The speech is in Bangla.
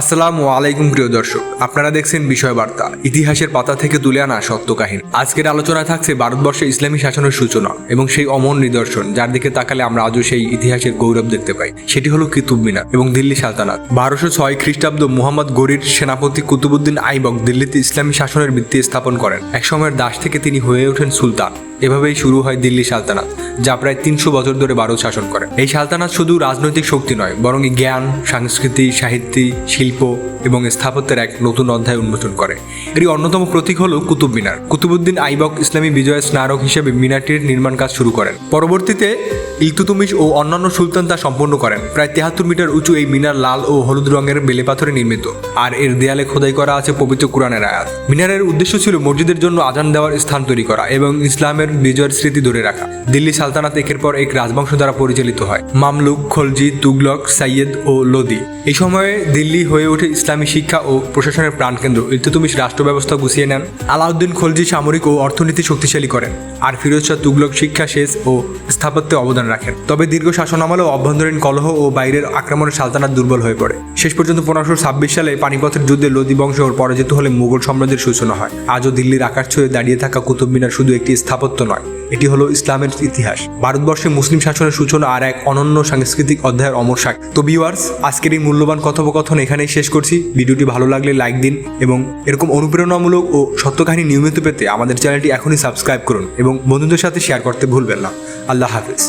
আসসালামু আলাইকুম, প্রিয় দর্শক। আপনারা দেখছেন বিষয় বার্তা ইতিহাসের পাতা থেকে তুলে আনা সত্য কাহিনী। আজকের আলোচনায় থাকছে ভারতবর্ষে ইসলামী শাসনের সূচনা এবং সেই অমর নিদর্শন, যার দিকে তাকালে আমরা আজও সেই ইতিহাসের গৌরব দেখতে পাই। সেটি হলো কিতুব মিনার এবং দিল্লি সালতানাত। বারোশো ছয় খ্রিস্টাব্দ মুহাম্মদ গরির সেনাপতি কুতুবুদ্দিন আইবক দিল্লিতে ইসলামী শাসনের ভিত্তি স্থাপন করেন। একসময়ের দাস থেকে তিনি হয়ে ওঠেন সুলতান। এভাবেই শুরু হয় দিল্লি সালতানাত, যা প্রায় তিনশো বছর ধরে ভারত শাসন করে। এই সালতানাত শুধু রাজনৈতিক শক্তি নয়, বরং জ্ঞান, সংস্কৃতি, সাহিত্য, শিল্প এবং স্থাপত্যের এক নতুন অধ্যায় উন্মোচন করে। এর অন্যতম প্রতীক হল কুতুব মিনার। কুতুবুদ্দিন আইবক ইসলামী বিজয় স্মারক হিসেবে মিনারটির নির্মাণ কাজ শুরু করেন। পরবর্তীতে ইলতুতুমিশ ও অন্যান্য সুলতান তা সম্পন্ন করেন। প্রায় তেহাত্তর মিটার উঁচু এই মিনার লাল ও হলুদ রঙের বেলে পাথরে নির্মিত। আর এর দেয়ালে খোদাই করা আছে পবিত্র কোরআনের আয়াত। মিনারের উদ্দেশ্য ছিল মসজিদের জন্য আজান দেওয়ার স্থান তৈরি করা এবং ইসলামের বিজয়ের স্মৃতি ধরে রাখা। দিল্লি সালতানাত একের পর এক রাজবংশ দ্বারা পরিচালিত হয়। মামলুক, খলজি, তুগলক, সাইয়েদ ও লোদি। এই সময়ে দিল্লি হয়ে ওঠে ইসলামী শিক্ষা ও প্রশাসনের প্রাণকেন্দ্র। ইলতুতুমিশ রাষ্ট্র ব্যবস্থা গুছিয়ে নেন। আলাউদ্দিন খলজি সামরিক ও অর্থনীতি শক্তিশালী করেন। আর ফিরোজ শাহ তুগলক শিক্ষা শেষ ও স্থাপত্যে অবদান রাখেন। তবে দীর্ঘ শাসন আমলেও অভ্যন্তরীণ কলহ ও বাইরের আক্রমণে সালতানাত দুর্বল হয়ে পড়ে। শেষ পর্যন্ত পনেরোশো ছাব্বিশ সালে পানিপথের যুদ্ধে লোদি বংশ পরাজিত হলে মুঘল সাম্রাজ্যের সূচনা হয়। আজও দিল্লির আকাশ ছুঁয়ে দাঁড়িয়ে থাকা কুতুব মিনার শুধু একটি স্থাপত্য নয়, এটি হলো ইসলামের ইতিহাস। ভারতবর্ষে মুসলিম শাসনের সূচনা আর এক অনন্য সাংস্কৃতিক অধ্যায়ের অমর সাক তো ভিউয়ার্স আজকের এই মূল্যবান কথোপকথন এখানেই শেষ করছি। ভিডিওটি ভালো লাগলে লাইক দিন এবং এরকম অনুপ্রেরণামূলক ও সত্য কাহিনী নিয়মিত পেতে আমাদের চ্যানেলটি এখনই সাবস্ক্রাইব করুন এবং বন্ধুদের সাথে শেয়ার করতে ভুলবেন না। আল্লাহ হাফিজ।